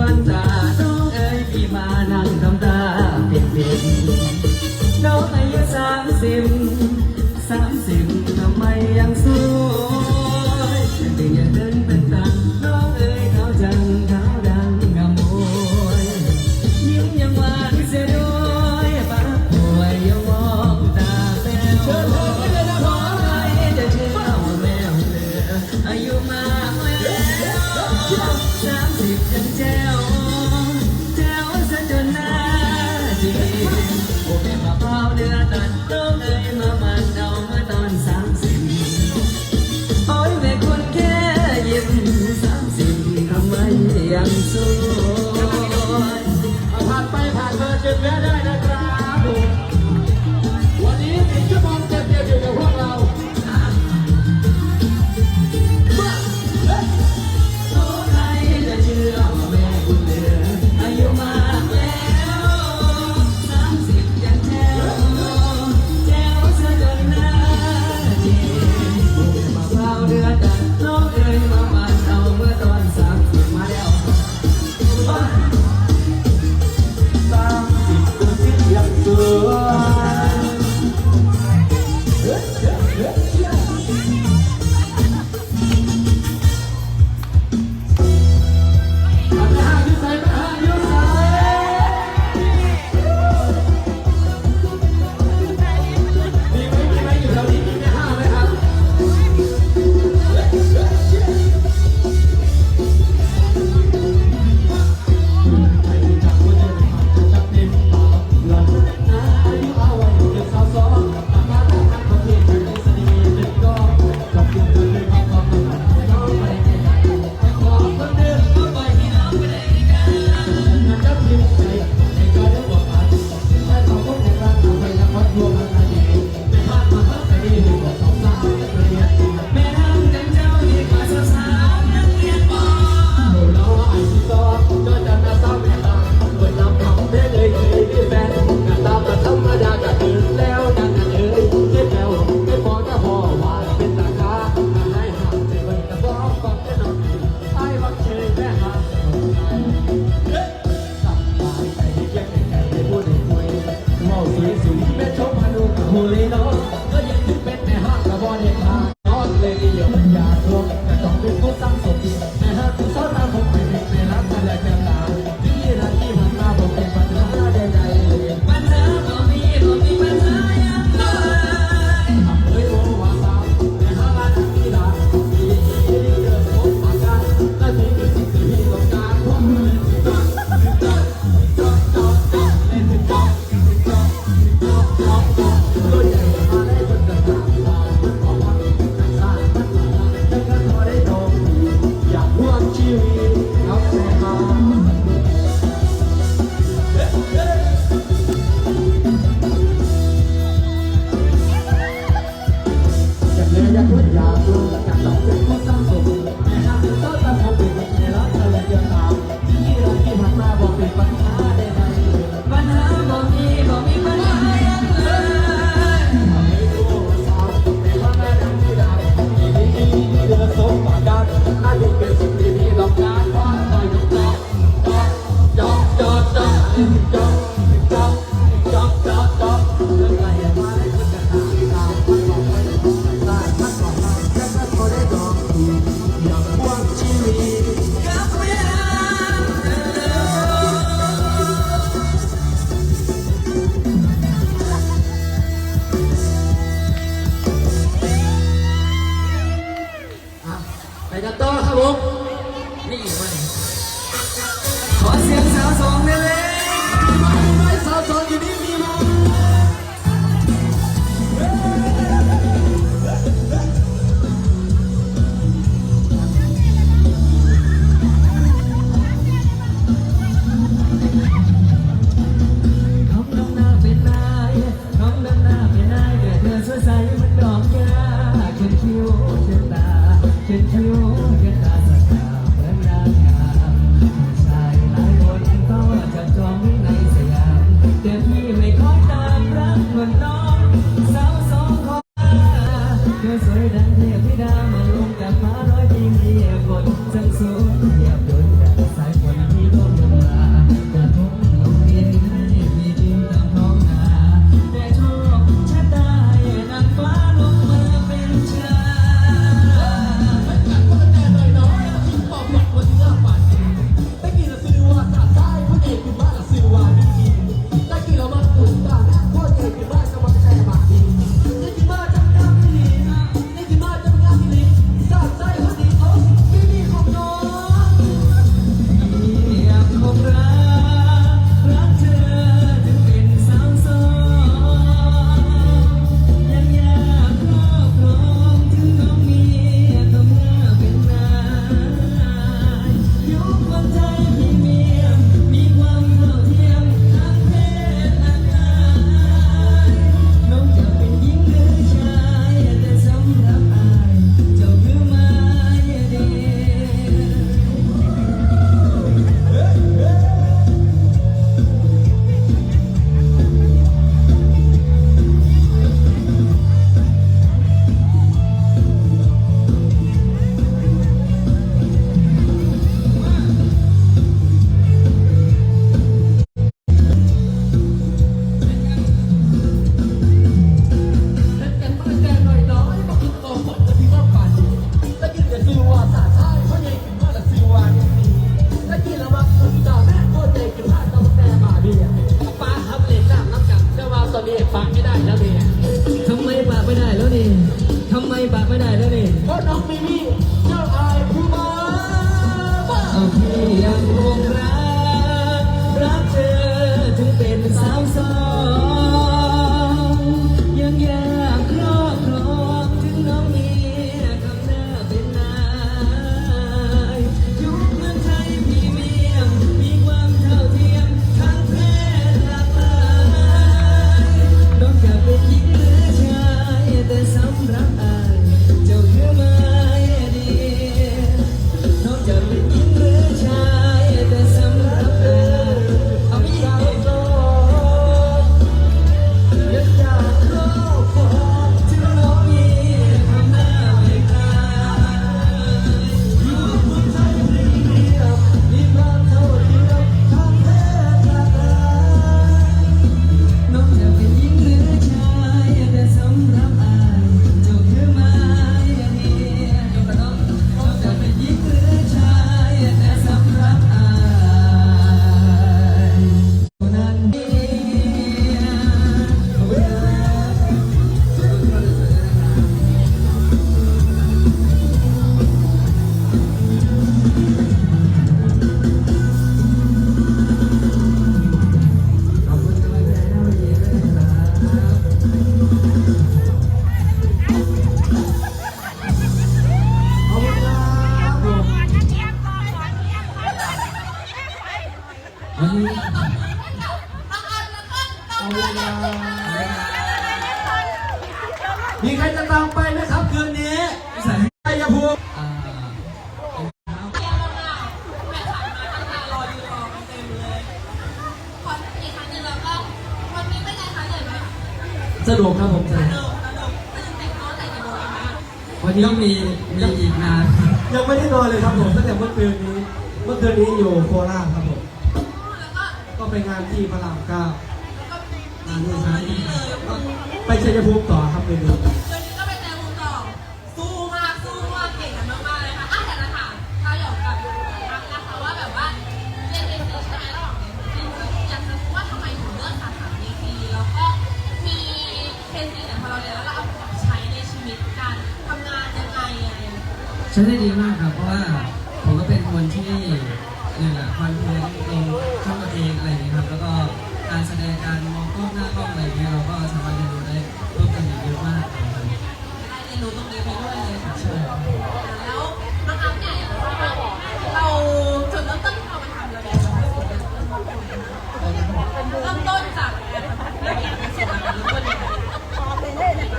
aguantar. 样子。 โมเลโน จะทุอย่างดูจากหลงเป็นคนสั้า ส นี้เอาเวลามีใครจะตามไปไหมครับคืนนี้ใส่ชัยภูมิอ่าสนุกครับผมสนุกวันนี้มีมีอีกงานยังไม่ได้นอนเลยครับผมตั้งแต่เมื่อคืนนี้ เมื่อคืนนี้อยู่โคราชครับผมก็ ไปงานที่พระรามเก้างานที่ช้างก็ไปชัยภูมิต่อครับคืนนี้สู้มากสู้มากเก่งกันมากๆเลยค่ะอะแต่ละถามถ้าหยอกกับทักนะคะว่าแบบว่าเรียนเอซีใช่ไหมระหว่างเรียนเอซีอยากจะรู้ว่าทำไมถึงเลือกสาขาเอซีแล้วก็มีเอซีเนี่ยพอเราเรียนแล้วเราเอาไปปรับใช้ในชีวิตการทำงานยังไงอะไรอย่างเงี้ย ใช้ได้ดีมากครับ เพราะว่าผมก็เป็นคนที่เนี่ยแหละคอนเทน แล้วน้องอัพเนี่ยเราจุดเริ่มต้นที่เรามาทำระเบียบวัฒนศิลป์เนี่ยเริ่มต้นจากการทำระเบียบวัฒนศิลป์เริ่มต้นยังไง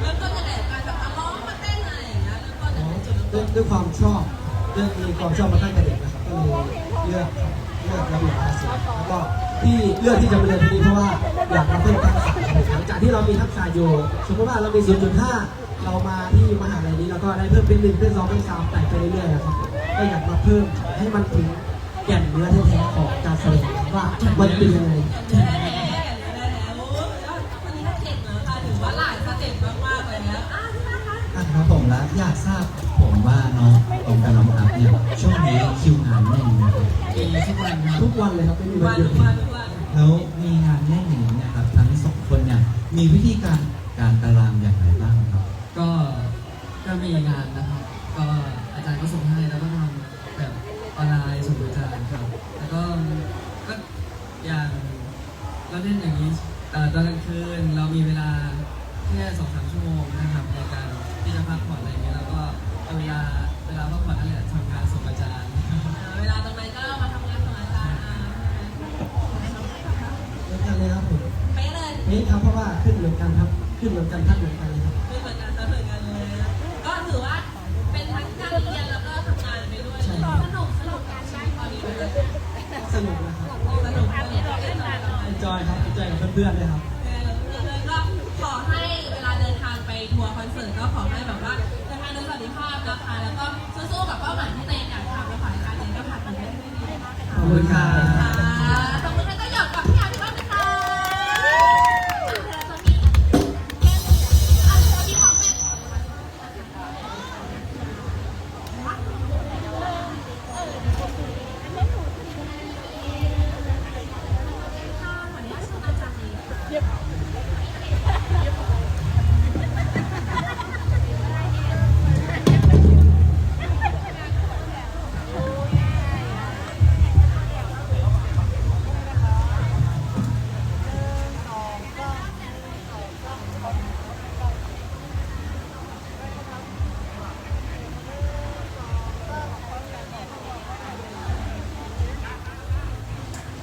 เริ่มต้นยังไงการแบบร้องมาเต้นอะไรอย่างเงี้ยเริ่มต้นจากจุดเริ่มด้ต้วนยด้วยความชอบเรื่องมีความชอบมาตั้งแต่เด็กนะครับก็เลยเลือก เลือกระเบียบอาชีแล้วก็ที่เลือกที่จะมาเรียนที่นี่เพราะว่าอยากมาเพิ่มทักษะหลังจากที่เรามีทักษะอยู่สมมติว่าเรามี 0.5 เรามาที่มหาลัยนี้แล้วก็ได้เพิ่มเป็นหนึ่งเป็นสองเป็นสามแต่ไปเรื่อยๆนะครับก็อยากมาเพิ่มให้มันถึงแก่นเนื้อแท้ๆของการแสดงว่ามันเป็นยังไงแท้ๆแท้ๆวันนี้น่าเก่งนะคะถือว่าหลายสเต็ปมากๆเลยนะอะพี่นะคะครับผมแล้วอยากทราบ ผมว่าน้องตรงกับน้องอัพเนี่ยช่วงนี้คิวงานแน่นนะครับมีทุกวันครับทุกวันเลยครับไม่มีวันวันหยุดทุกวันทุกวันแล้วมีงานแน่นอย่างนี้เนะครับทั้งสองคนเนี่ยมีวิธีการการตารางอย่างไรบ้างครับก็ก็มีงานนะครับ ก็อาจารย์ก็ส่งให้แล้วก็ทำแบบออนไลน์ส่งอาจารย์ครับแล้วก็ก็อย่างเราเล่นอย่างนี้เอ่อตอนกลางคืนเรามีเวลาแค่สองสามชั่วโมงนะครับ ขึ้นเหมือนกันทักเหมือนกันเลยครับไม่เหมือนกันจะเหมือนกันเลยนะก็ถือว่าเป็นทั้งการเรียนแล้วก็ทำงานไปด้วยใช่สนุกสนุกการใช้ตอนนี้เลยสนุกนะครับสนุกการเรียนเราเล่นอะไรกัน enjoy ครับ enjoy กับเพื่อนๆเลยครับ